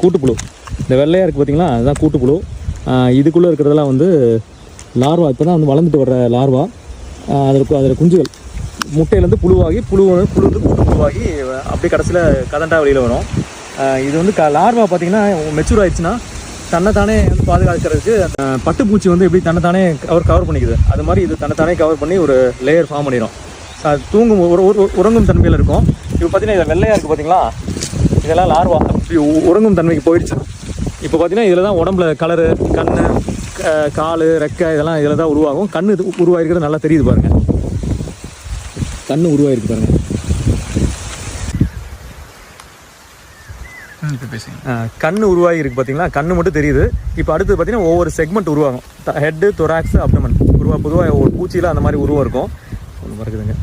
கூட்டுப்புழு. இந்த வெள்ளையாக இருக்குது பார்த்தீங்களா அதுதான் கூட்டுப்புழு. இதுக்குள்ளே இருக்கிறதெல்லாம் வந்து லார்வா. இப்போ தான் வந்து வளர்ந்துட்டு வர்ற லார்வா. அதில் அதில் குஞ்சுகள். முட்டையிலேருந்து புழுவாகி புழு வந்து புழு வந்து கூட்டு புழுவாகி அப்படியே கடைசியில் கதண்டா வெளியில் வரும். இது வந்து க லார்வா பார்த்தீங்கன்னா மெச்சூர் ஆயிடுச்சுன்னா தன்னைத்தானே வந்து பாதுகாக்கிறதுக்கு பட்டுப்பூச்சி வந்து எப்படி தன்னைத்தானே கவர் கவர் பண்ணிக்குது. அது மாதிரி இது தன்னைத்தானே கவர் பண்ணி ஒரு லேயர் ஃபார்ம் பண்ணிடும் தூங்கும் ஒரு உறங்கும் தன்மையில் இருக்கும். இப்போ பார்த்தீங்கன்னா இதில் வெள்ளையாக இருக்குது பார்த்தீங்களா இதெல்லாம் லார்வா. உறங்கும் தன்மைக்கு போயிடுச்சு. இப்போ பார்த்தீங்கன்னா இதில் தான் உடம்புல கலரு கண் கால் ரெக்கை இதெல்லாம் இதில் தான் உருவாகும். கண் இது உருவாயிருக்கிறது நல்லா தெரியுது பாருங்க. கண் உருவாயிருக்கு பாருங்க. இப்போ பேசுங்க. கண் உருவாகி இருக்கு பார்த்தீங்களா கண் மட்டும் தெரியுது. இப்போ அடுத்து பார்த்தீங்கன்னா ஒவ்வொரு செக்மெண்ட் உருவாகும். ஹெட்டு தொராக்ஸ் அப்டமன் உருவா பொதுவாக ஒரு பூச்சியில் அந்த மாதிரி உருவம் இருக்கும். ஒன்று மறக்குதுங்க.